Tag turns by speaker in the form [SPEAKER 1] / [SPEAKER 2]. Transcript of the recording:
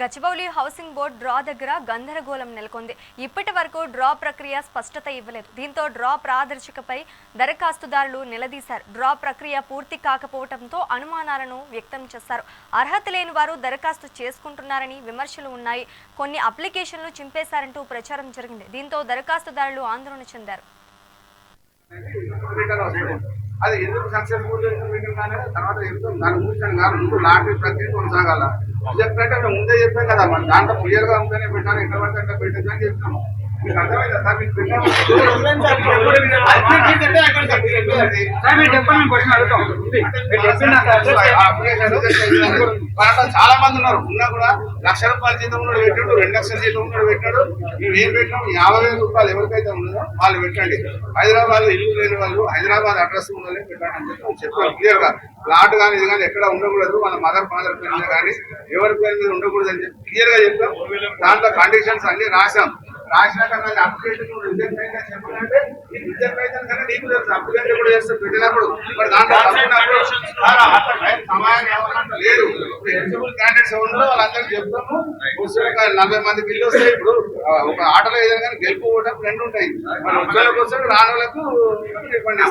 [SPEAKER 1] Gachibowli housing board draw దగ్గర గందరగోళం నెలకొంది. ఇప్పటి వరకు డ్రా ప్రక్రియ స్పష్టత ఇవ్వలేదు. దీంతో డ్రా ప్రాదర్శికపై దరఖాస్తుదారులు నిలదీశారు. డ్రా ప్రక్రియ పూర్తి కాకపోవడంతో అనుమానాలను వ్యక్తం చేశారు. అర్హత లేని వారు దరఖాస్తు చేసుకుంటున్నారని విమర్శలు ఉన్నాయి. కొన్ని అప్లికేషన్లు చింపేశారంటూ ప్రచారం జరిగింది. దీంతో దరఖాస్తుదారులు ఆందోళన చెందారు.
[SPEAKER 2] అది ఎందుకు సక్సెస్ఫుల్ తర్వాత ఎందుకు దాని గురించి కాదు. ముందు లాటరీ ప్రక్రియ కొనసాగాల? చెప్పినట్టే మేము ముందే చెప్పాం కదా మన దాంట్లో క్లియర్గా ఉంటేనే పెట్టాను ఎక్కడ పడితే అక్కడ పెట్టదు అని చెప్తాము మీకు అర్థమైందా సార్? మీకు చాలా మంది ఉన్నారు. ఉన్నా కూడా లక్ష రూపాయల జీతం ఉన్నాడు పెట్టాడు రెండు లక్షల జీతం ఉన్నాడు పెట్టాడు. మేము ఏం పెట్టాం యాభై వేల రూపాయలు ఎవరికైతే ఉన్నదో వాళ్ళు పెట్టండి. హైదరాబాద్లో ఇల్లు లేని వాళ్ళు హైదరాబాద్ అడ్రస్ ఉన్న వాళ్ళే పెట్టండి అని చెప్పి చెప్పారు. క్లియర్గా. ప్లాట్ కానీ ఇది కానీ ఎక్కడ ఉండకూడదు. మన మదర్ ఫాదర్ పేరు కానీ ఎవరి పేరు మీద ఉండకూడదు అని చెప్పి క్లియర్గా చెప్పాం. దాంట్లో కండిషన్స్ అన్ని రాశాం. రాసినాక నాకు చెప్పాలంటే కన్నా నీకు తెలుసు. కూడా చేస్తే పెట్టినప్పుడు మరి దాంట్లో ఏమన్నా లేదు. ఇప్పుడు ఎలిజిబుల్ క్యాండిడేట్స్ ఎవరు వాళ్ళందరికీ చెప్తాము. వస్తే ఒక నలభై మంది బిల్లు వస్తాయి ఇప్పుడు ఒక ఆటలో ఏదైనా కానీ గెలుపు రెండు ఉంటాయి. మరి ఉద్యోగులకు వస్తే రాని వాళ్ళకు అంతేగాని